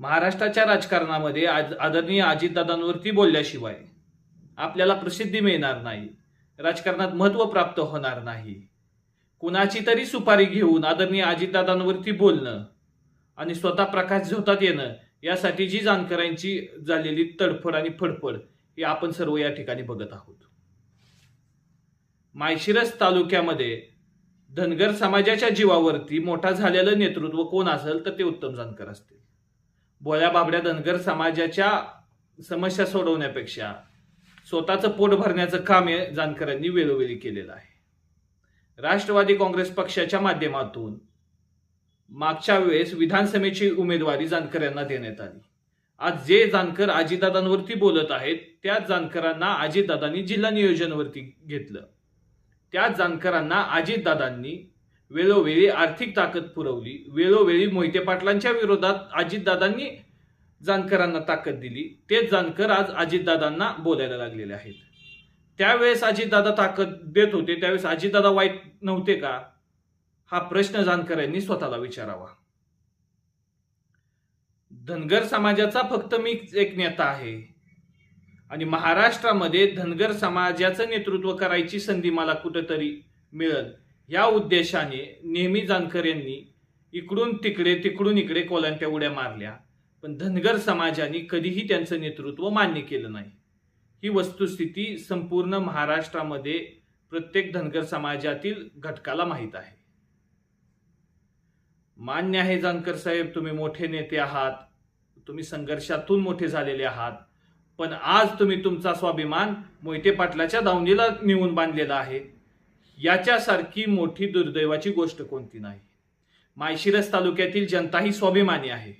महाराष्ट्राच्या राजकारणामध्ये आज आदरणीय अजितदादांवरती बोलल्याशिवाय आपल्याला प्रसिद्धी मिळणार नाही राजकारणात महत्त्व प्राप्त होणार नाही. कुणाची तरी सुपारी घेऊन आदरणीय अजितदादांवरती बोलणं आणि स्वतः प्रकाश झोतात येणं यासाठी जी जाणकारांची झालेली तडफड आणि फडफड ही आपण सर्व या ठिकाणी बघत आहोत. मायशिरस तालुक्यामध्ये धनगर समाजाच्या जीवावरती मोठा झालेलं नेतृत्व कोण असेल तर ते उत्तम जानकर असतील. भोळ्या बाबड्या धनगर समाजाच्या समस्या सोडवण्यापेक्षा स्वतःचं पोट भरण्याचं काम हे जानकरांनी वेळोवेळी केलेलं आहे. राष्ट्रवादी काँग्रेस पक्षाच्या माध्यमातून मागच्या वेळेस विधानसभेची उमेदवारी जानकर यांना देण्यात आली. आज जे जानकर आजीदादांवरती बोलत आहेत त्याच जानकरांना आजीदादांनी जिल्हा नियोजनवरती घेतलं. त्याच जानकरांना आजीदादांनी वेळोवेळी आर्थिक ताकद पुरवली. वेळोवेळी मोहिते पाटलांच्या विरोधात अजितदादांनी जानकरांना ताकद दिली. तेच जानकर आज अजितदादांना बोलायला लागलेले आहेत. त्यावेळेस अजितदादा ताकद देत होते. त्यावेळेस अजितदादा वाईट नव्हते का? हा प्रश्न जानकरांनी स्वतःला विचारावा. धनगर समाजाचा फक्त मी एक नेता आहे. आणि महाराष्ट्रामध्ये धनगर समाजाचं नेतृत्व करायची संधी मला कुठेतरी मिळत या उद्देशाने नेहमी जानकर यांनी इकडून तिकडे तिकडून इकडे कोलांट्या उड्या मारल्या. पण धनगर समाजाने कधीही त्यांचं नेतृत्व मान्य केलं नाही. ही वस्तुस्थिती संपूर्ण महाराष्ट्रामध्ये प्रत्येक धनगर समाजातील घटकाला माहीत आहे. मान्य आहे जानकर साहेब तुम्ही मोठे नेते आहात. तुम्ही संघर्षातून मोठे झालेले आहात. पण आज तुम्ही तुमचा स्वाभिमान मोहिते पाटलाच्या दावणीला नेऊन बांधलेला आहे. याच्यासारखी मोठी दुर्दैवाची गोष्ट कोणती नाही. माळशिरस तालुक्यातील जनता ही स्वाभिमानी आहे.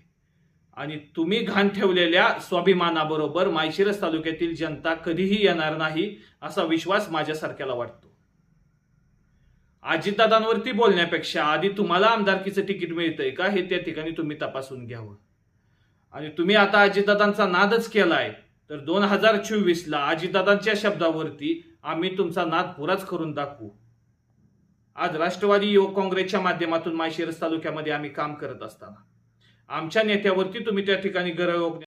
आणि तुम्ही घाण ठेवलेल्या स्वाभिमानाबरोबर माळशिरस तालुक्यातील जनता कधीही येणार नाही असा विश्वास माझ्यासारख्याला वाटतो. अजितदादांवरती बोलण्यापेक्षा आधी तुम्हाला आमदारकीचं तिकीट मिळतंय का हे त्या ठिकाणी तुम्ही तपासून घ्यावं. आणि तुम्ही आता अजितदादांचा नादच केलाय तर दोन हजार चोवीसला अजितदादांच्या शब्दावरती आम्ही तुमचा नाद पुराच करून दाखवू. आज राष्ट्रवादी युवक काँग्रेसच्या माध्यमातून माळशिरस तालुक्यामध्ये आम्ही काम करत असताना. आमच्या नेत्यावरती तुम्ही त्या ठिकाणी गरयोग